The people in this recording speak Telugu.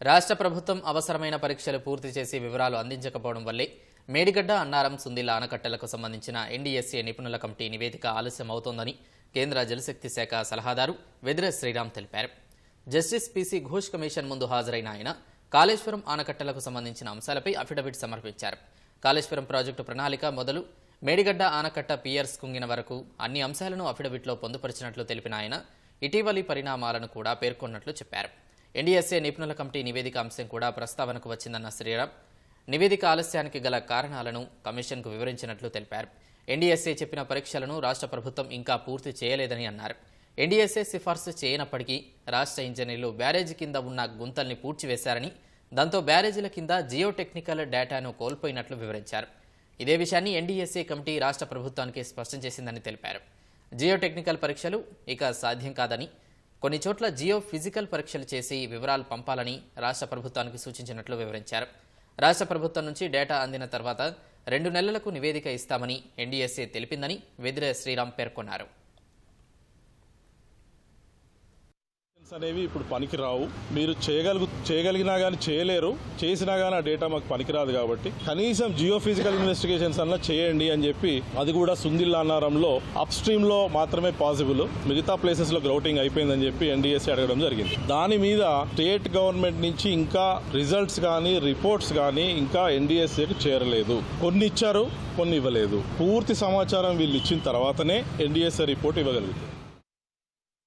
రాష్ట్ర ప్రభుత్వం అవసరమైన పరీక్షలు పూర్తి చేసి వివరాలు అందించకపోవడం వల్లే మేడిగడ్డ అన్నారం సుందిల ఆనకట్టలకు సంబంధించిన ఎన్డీఎస్ఏ నిపుణుల కమిటీ నివేదిక ఆలస్యం అవుతోందని కేంద్ర జలశక్తి శాఖ సలహాదారు వెద్ర శ్రీరామ్ తెలిపారు. జస్టిస్ పీసీ ఘోష్ కమిషన్ ముందు హాజరైన ఆయన కాళేశ్వరం ఆనకట్టలకు సంబంధించిన అంశాలపై అఫిడవిట్ సమర్పించారు. కాళేశ్వరం ప్రాజెక్టు ప్రణాళిక మొదలు మేడిగడ్డ ఆనకట్ట పియర్స్ కుంగిన వరకు అన్ని అంశాలను అఫిడవిట్లో పొందుపరిచినట్లు తెలిపిన ఆయన ఇటీవలి పరిణామాలను కూడా పేర్కొన్నట్లు చెప్పారు. ఎన్డీఎస్ఏ నిపుణుల కమిటీ నివేదిక అంశం కూడా ప్రస్తావనకు వచ్చిందన్న శ్రీరామ్. నివేదిక ఆలస్యానికి గల కారణాలను కమిషన్కు వివరించినట్లు తెలిపారు. ఎన్డీఎస్ఏ చెప్పిన పరీక్షలను రాష్ట్ర ప్రభుత్వం ఇంకా పూర్తి చేయలేదని అన్నారు. ఎన్డీఎస్ఏ సిఫార్సు చేయనప్పటికీ రాష్ట్ర ఇంజనీర్లు బ్యారేజీ కింద ఉన్న గుంతల్ని పూడ్చివేశారని దాంతో బ్యారేజీల కింద జియోటెక్నికల్ డేటాను కోల్పోయినట్లు వివరించారు. ఇదే విషయాన్ని ఎన్డీఎస్ఏ కమిటీ రాష్ట్ర ప్రభుత్వానికి స్పష్టం చేసిందని తెలిపారు. జియోటెక్నికల్ పరీక్షలు ఇక సాధ్యం కాదని కొన్ని చోట్ల జియో ఫిజికల్ పరీక్షలు చేసి వివరాలు పంపాలని రాష్ట్ర ప్రభుత్వానికి సూచించినట్లు వివరించారు. రాష్ట్ర ప్రభుత్వం నుంచి డేటా అందిన తర్వాత రెండు నెలలకు నివేదిక ఇస్తామని ఎన్డీఎస్ఏ తెలిపిందని వెదిరే శ్రీరామ్ పేర్కొన్నారు. అనేవి ఇప్పుడు పనికిరావు. మీరు చేయగలుగు చేయగలిగినా కానీ చేయలేరు. చేసినా కానీ ఆ డేటా మాకు పనికిరాదు కాబట్టి. కనీసం జియో ఫిజికల్ ఇన్వెస్టిగేషన్స్ అన్న చేయండి అని చెప్పి అది కూడా సుందిల్ అన్నారంలో అప్ స్ట్రీమ్లో మాత్రమే పాసిబుల్. మిగతా ప్లేసెస్లో గ్రౌటింగ్ అయిపోయిందని చెప్పి ఎన్డీఎస్సీ అడగడం జరిగింది. దాని మీద స్టేట్ గవర్నమెంట్ నుంచి ఇంకా రిజల్ట్స్ కానీ రిపోర్ట్స్ కానీ ఇంకా ఎన్డీఎస్ఏకి చేరలేదు. కొన్ని ఇచ్చారు కొన్ని ఇవ్వలేదు. పూర్తి సమాచారం వీళ్ళు ఇచ్చిన తర్వాతనే ఎన్డీఎస్ఏ రిపోర్ట్ ఇవ్వగలుగుతుంది